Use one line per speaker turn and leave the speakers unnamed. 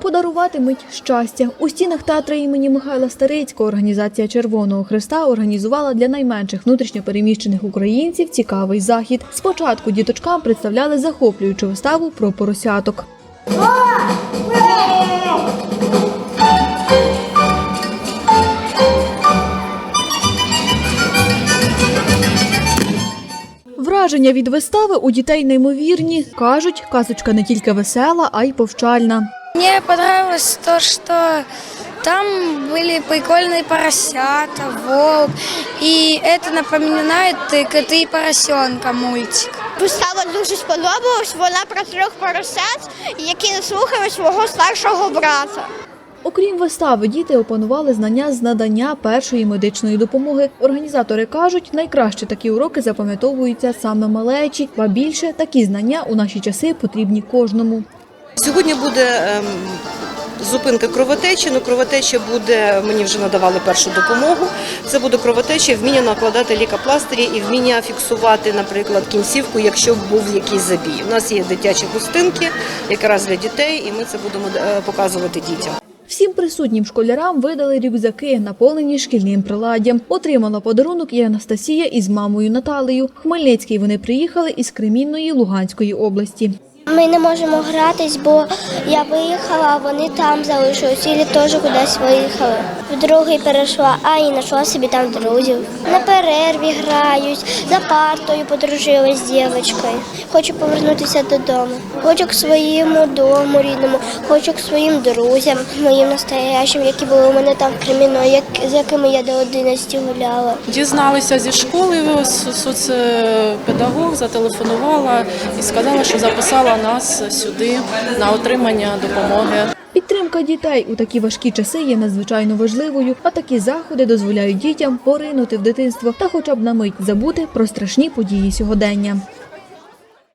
Подаруватимуть щастя. У стінах театру імені Михайла Старицького організація Червоного Христа організувала для найменших внутрішньопереміщених українців цікавий захід. Спочатку діточкам представляли захоплюючу виставу про поросяток. Враження від вистави у дітей неймовірні. Кажуть, казочка не тільки весела, а й повчальна.
Мне понравилось то, что там были прикольные поросята, волк. И это напоминает э, коты и поросенка мультик.
Вистава дуже сподобалась. Вона про трьох поросят, які не слухають свого старшого брата.
Окрім вистави, діти опанували знання з надання першої медичної допомоги. Організатори кажуть, найкраще такі уроки запам'ятовуються саме малечі, ба більше такі знання у наші часи потрібні кожному.
Сьогодні буде ем, зупинка кровотечі. Ну, кровотеча буде, мені вже надавали першу допомогу. Це буде кровотеча, вміння накладати лікопластирі і вміння фіксувати, наприклад, кінцівку, якщо був якийсь забій. У нас є дитячі хустинки, якраз для дітей, і ми це будемо е, показувати дітям.
Всім присутнім школярам видали рюкзаки, наповнені шкільним приладдям. Отримала подарунок і Анастасія із мамою Наталею. Хмельницький вони приїхали із Кремінної Луганської області.
Ми не можемо гратись, бо я виїхала, а вони там залишились, і теж кудись виїхали. В другий перейшла, а і знайшла собі там друзів. На перерві грають, за партою подружилась з дівчинкою. Хочу повернутися додому. Хочу к своєму дому рідному, хочу к своїм друзям, моїм настоящим, які були у мене там в Креміно, як, з якими я до 11 гуляла.
Дізналися зі школи, соцпедагог зателефонувала і сказала, що записала нас сюди на отримання допомоги.
Підтримка дітей у такі важкі часи є надзвичайно важливою, а такі заходи дозволяють дітям поринути в дитинство та хоча б на мить забути про страшні події сьогодення.